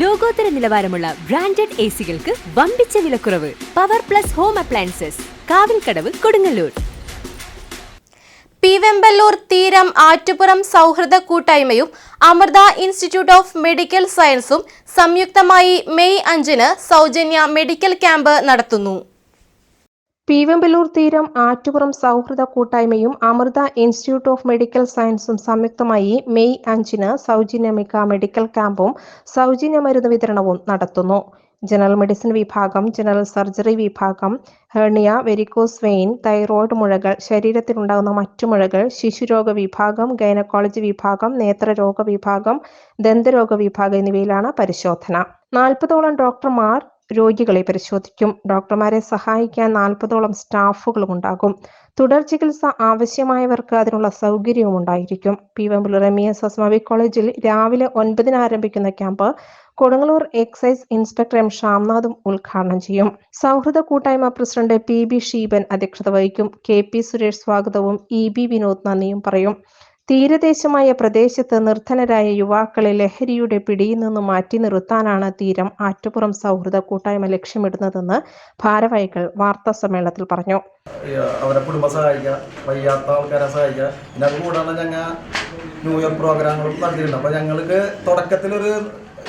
ലോകോത്തര നിലവാരമുള്ള branded A സികൾക്ക് വമ്പിച്ച വിലക്കുറവ് power plus home appliances Kavilkadavu Kodungallur. P Vemballur തീരം ആറ്റുപുറം സൗഹൃദ കൂട്ടായ്മയും അമൃത ഇൻസ്റ്റിറ്റ്യൂട്ട് ഓഫ് മെഡിക്കൽ സയൻസും സംയുക്തമായി മെയ് അഞ്ചിന് സൗജന്യ മെഡിക്കൽ ക്യാമ്പ് നടത്തുന്നു. പീവമ്പലൂർ തീരം ആറ്റുപുറം സൗഹൃദ കൂട്ടായ്മയും അമൃത ഇൻസ്റ്റിറ്റ്യൂട്ട് ഓഫ് മെഡിക്കൽ സയൻസും സംയുക്തമായി മെയ് അഞ്ചിന് സൗജന്യ മിക മെഡിക്കൽ ക്യാമ്പും സൗജന്യ മരുന്ന് വിതരണവും നടത്തുന്നു. ജനറൽ മെഡിസിൻ വിഭാഗം ജനറൽ സർജറി വിഭാഗം ഹെർണിയ വെരിക്കോസ് വെയിൻ തൈറോയ്ഡ് മുഴകൾ ശരീരത്തിലുണ്ടാകുന്ന മറ്റു മുഴകൾ ശിശുരോഗ വിഭാഗം ഗൈനക്കോളജി വിഭാഗം നേത്രരോഗ വിഭാഗം ദന്തരോഗ വിഭാഗം എന്നിവയിലാണ് പരിശോധന. നാൽപ്പതോളം ഡോക്ടർമാർ രോഗികളെ പരിശോധിക്കും. ഡോക്ടർമാരെ സഹായിക്കാൻ നാൽപ്പതോളം സ്റ്റാഫുകളും ഉണ്ടാകും. തുടർ ചികിത്സ ആവശ്യമായവർക്ക് അതിനുള്ള സൗകര്യവും ഉണ്ടായിരിക്കും. P Vemballur M E S Asmabi കോളേജിൽ രാവിലെ ഒൻപതിന് ആരംഭിക്കുന്ന camp Kodungallur excise inspector M ഷാംനാഥും ഉദ്ഘാടനം ചെയ്യും. സൗഹൃദ കൂട്ടായ്മ പ്രസിഡന്റ് പി ബി ഷീബൻ അധ്യക്ഷത വഹിക്കും. കെ പി സുരേഷ് സ്വാഗതവും ഇ ബി വിനോദ് നന്ദിയും പറയും. തീരദേശമായ പ്രദേശത്ത് നിർധനരായ യുവാക്കളെ ലഹരിയുടെ പിടിയിൽ നിന്ന് മാറ്റി നിർത്താനാണ് തീരം ആറ്റുപുറം സൗഹൃദ കൂട്ടായ്മ ലക്ഷ്യമിടുന്നതെന്ന് ഭാരവാഹികൾ വാർത്താ സമ്മേളനത്തിൽ പറഞ്ഞു. അവരെ കുടുംബ സഹായിക്കുക വയ്യാത്ത ആൾക്കാരെ സഹായിക്കുക. പിന്നെ അത് കൂടാതെ ഞങ്ങൾ ന്യൂ ഇയർ പ്രോഗ്രാമുകളും നടത്തിയിട്ടുണ്ട്. അപ്പോൾ ഞങ്ങൾക്ക് തുടക്കത്തിലൊരു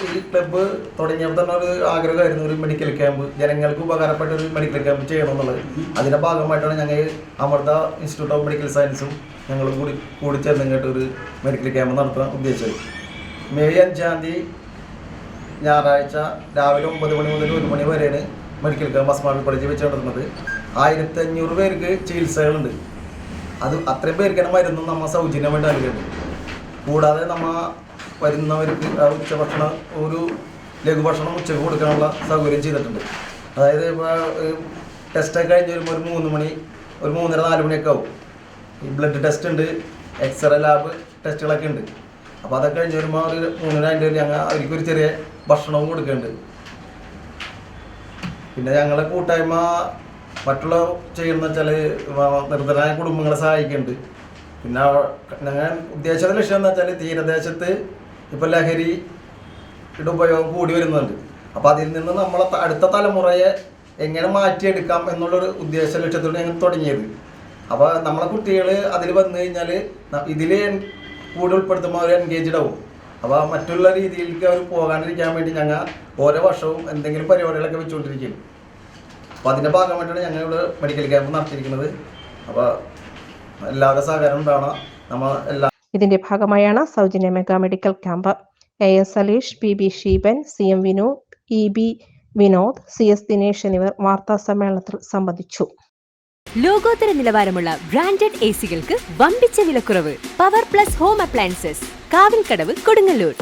ഈ ക്ലബ്ബ് തുടങ്ങിയപ്പോൾ തന്നെ ഒരു ആഗ്രഹമായിരുന്നു ഒരു മെഡിക്കൽ ക്യാമ്പ് ജനങ്ങൾക്ക് ഉപകാരപ്പെട്ട ഒരു മെഡിക്കൽ ക്യാമ്പ് ചെയ്യണം എന്നുള്ളത് അതിന്റെ ഭാഗമായിട്ടാണ് ഞങ്ങൾ അമൃത ഇൻസ്റ്റിറ്റ്യൂട്ട് ഓഫ് മെഡിക്കൽ സയൻസും ഞങ്ങൾ കൂടി കൂടി ചേർന്നിങ്ങോട്ട് ഒരു മെഡിക്കൽ ക്യാമ്പ് നടത്താൻ ഉദ്ദേശിച്ചത്. മെയ് അഞ്ചാം തീയതി ഞായറാഴ്ച രാവിലെ ഒമ്പത് മണി മുതൽ ഒരു മണി വരെയാണ് മെഡിക്കൽ ക്യാമ്പ് അസ്മാവി കോളേജിൽ വെച്ച് നടത്തുന്നത് ആയിരത്തി അഞ്ഞൂറ് പേർക്ക് ചികിത്സകളുണ്ട്. അത് അത്രയും പേർക്കാണ് മരുന്നും നമ്മൾ സൗജന്യമായിട്ട് നൽകുന്നത്. കൂടാതെ നമ്മ വരുന്നവർക്ക് ആ ഉച്ചഭക്ഷണം ഒരു ലഘുഭക്ഷണം ഉച്ചയ്ക്ക് കൊടുക്കാനുള്ള സൗകര്യം ചെയ്തിട്ടുണ്ട്. അതായത് ഇപ്പോൾ ടെസ്റ്റൊക്കെ കഴിഞ്ഞ് വരുമ്പോൾ ഒരു മൂന്ന് മണി ഒരു മൂന്നര നാല് മണിയൊക്കെ ആവും. ഈ ബ്ലഡ് ടെസ്റ്റ് ഉണ്ട് എക്സ്റേ ലാബ് ടെസ്റ്റുകളൊക്കെ ഉണ്ട്. അപ്പോൾ അതൊക്കെ കഴിഞ്ഞ് വരുമ്പോൾ ഒരു മൂന്നര അതിന്റെ ഒരു ഞങ്ങൾ അവർക്ക് ഒരു ചെറിയ ഭക്ഷണവും കൊടുക്കുന്നുണ്ട് പിന്നെ ഞങ്ങളുടെ കൂട്ടായ്മ മറ്റുള്ള ചെയ്യുന്ന വെച്ചാൽ നിർദ്ധനായ കുടുംബങ്ങളെ സഹായിക്കുന്നുണ്ട് പിന്നെ ഞങ്ങൾ ഉദ്ദേശിച്ച ലക്ഷ്യം എന്ന് വെച്ചാൽ തീരദേശത്ത് ഇപ്പോൾ ലഹരിയുടെ ഉപയോഗം കൂടി വരുന്നുണ്ട്. അപ്പോൾ അതിൽ നിന്ന് നമ്മളെ അടുത്ത തലമുറയെ എങ്ങനെ മാറ്റിയെടുക്കാം എന്നുള്ളൊരു ഉദ്ദേശ ലക്ഷ്യത്തോടെ ഞങ്ങൾ തുടങ്ങിയത്. അപ്പോൾ നമ്മളെ കുട്ടികൾ അതിൽ വന്നു കഴിഞ്ഞാൽ ഇതിൽ കൂടി ഉൾപ്പെടുത്തുമ്പോൾ അവർ എൻഗേജ്ഡ് ആവും. അപ്പോൾ മറ്റുള്ള രീതിയിലേക്ക് അവർ പോകാണ്ടിരിക്കാൻ വേണ്ടി ഞങ്ങൾ ഓരോ വർഷവും എന്തെങ്കിലും പരിപാടികളൊക്കെ വെച്ചുകൊണ്ടിരിക്കും അപ്പോൾ അതിന്റെ ഭാഗമായിട്ടാണ് ഞങ്ങൾ ഇവിടെ മെഡിക്കൽ ക്യാമ്പ് നടത്തിയിരിക്കുന്നത്. അപ്പോൾ എല്ലാവരുടെ സഹകരണം ഉണ്ടാവണം. നമ്മൾ എല്ലാ ഇതിന്റെ ഭാഗമായാണ് സൗജന്യ mega medical camp. A S Aleesh P B Sheeban C M Vinu E B Vinod C S Dinesh എന്നിവർ വാർത്താ സമ്മേളനത്തിൽ സംബന്ധിച്ചു. ലോകോത്തര നിലവാരമുള്ള ബ്രാൻഡഡ് എ സികൾക്ക് വമ്പിച്ച വിലക്കുറവ്. Power plus home appliances Kavilkadavu Kodungallur.